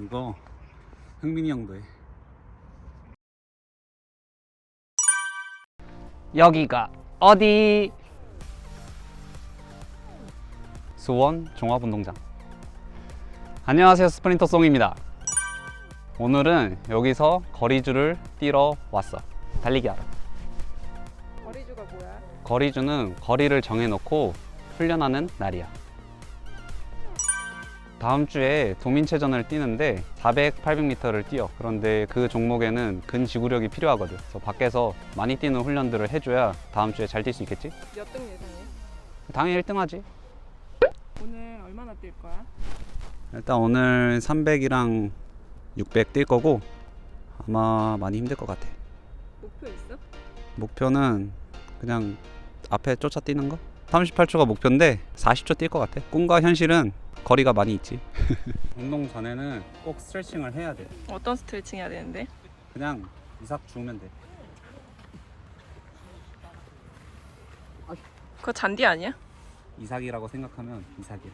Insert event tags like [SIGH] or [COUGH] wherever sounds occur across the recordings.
이거 흥민이 형도 해. 여기가 어디? 수원 종합운동장. 안녕하세요, 스프린터 송입니다. 오늘은 여기서 거리주를 뛰러 왔어. 달리기 하러. 거리주가 뭐야? 거리주는 거리를 정해놓고 훈련하는 날이야. 다음 주에 도민체전을 뛰는데 400, 800m를 뛰어. 그런데 그 종목에는 근지구력이 필요하거든. 그래서 밖에서 많이 뛰는 훈련들을 해줘야 다음 주에 잘 뛸 수 있겠지? 몇 등 예상해? 당연히 1등 하지. 오늘 얼마나 뛸 거야? 일단 오늘 300이랑 600 뛸 거고 아마 많이 힘들 것 같아. 목표 있어? 목표는 그냥 앞에 쫓아 뛰는 거? 38초가 목표인데 40초 뛸 것 같아. 꿈과 현실은 거리가 많이 있지. [LAUGHS] 운동 전에는 꼭 스트레칭을 해야 돼. 어떤 스트레칭 해야 되는데? 그냥 이삭 주면 돼. 그거 잔디 아니야? 이삭이라고 생각하면 이삭이야.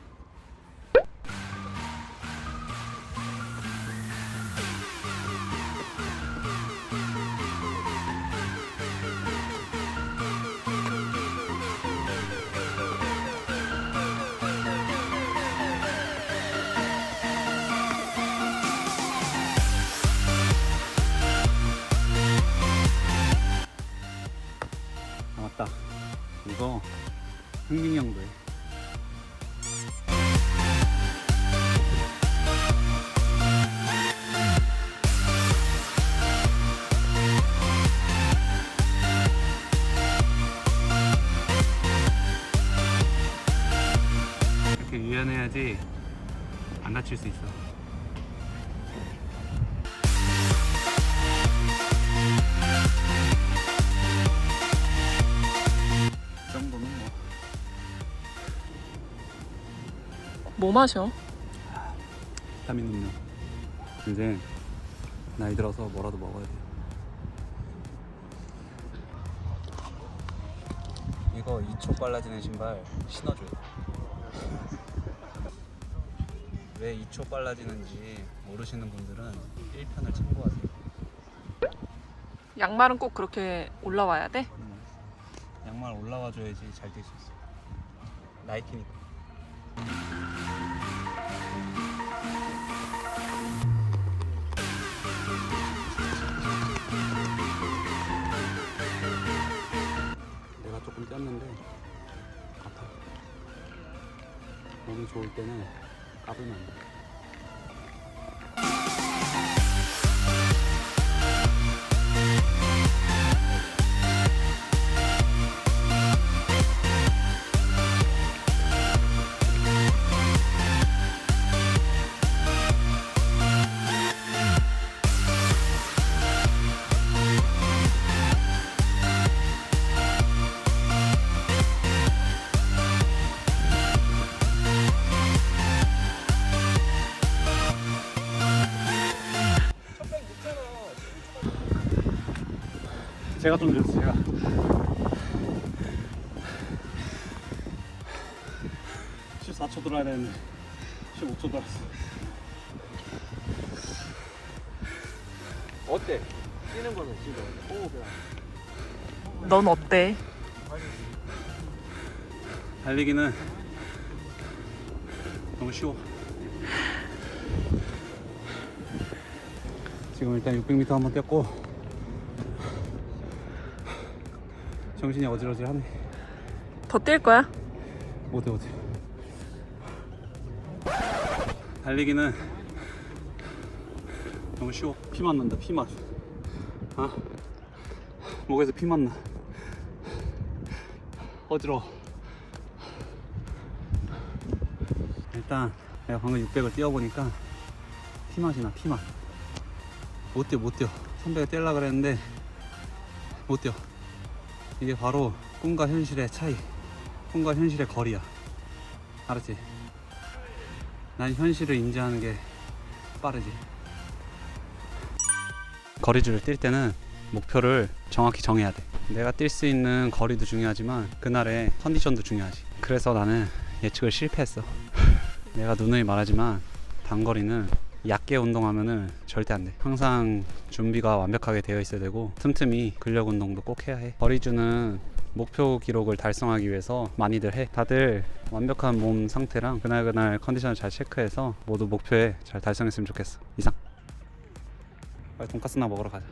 이거 흥민이 형도 해. 이렇게 유연해야지 안 다칠 수 있어. 뭐 마셔? 비타민 음료. 이제 나이 들어서 뭐라도 먹어야 돼. 이거 2초 빨라지는 신발 신어줘요. 왜 2초 빨라지는지 모르시는 분들은 1편을 참고하세요. 양말은 꼭 그렇게 올라와야 돼? 음, 양말 올라와줘야지 잘뛸수 있어. 나이키니까. 아파요. 몸이 좋을 때는 까불면 안 돼. 제가 좀 늦었어요. 제가. (14초) 들어야 되는데 (15초) 들었어 어때? 뛰는 거는 지금 호흡이랑 넌 어때? 달리기는 너무 쉬워 지금 일단 600m 한번 뛰었고 정신이 어지러지하네. 더 뛸 거야? 못해 못해. 달리기는 너무 쉬워. 피만 난다 피만 아. 목에서 피만 나? 어지러워. 일단 내가 방금 600을 뛰어보니까 피맛이 나 피맛. 못 뛰어 못 뛰어. 300을 뛰려고 그랬는데 못 뛰어 이게 바로 꿈과 현실의 차이 꿈과 현실의 거리야. 알았지? 난 현실을 인지하는 게 빠르지. 거리줄을 뛸 때는 목표를 정확히 정해야 돼. 내가 뛸 수 있는 거리도 중요하지만 그날의 컨디션도 중요하지. 그래서 나는 예측을 실패했어. [LAUGHS] 내가 누누이 말하지만 단거리는 얕게 운동하면은 절대 안 돼. 항상 준비가 완벽하게 되어 있어야 되고 틈틈이 근력 운동도 꼭 해야 해. 거리주는 목표 기록을 달성하기 위해서 많이들 해. 다들 완벽한 몸 상태랑 그날그날 컨디션을 잘 체크해서 모두 목표에 잘 달성했으면 좋겠어. 이상. 빨리 돈까스나 먹으러 가자.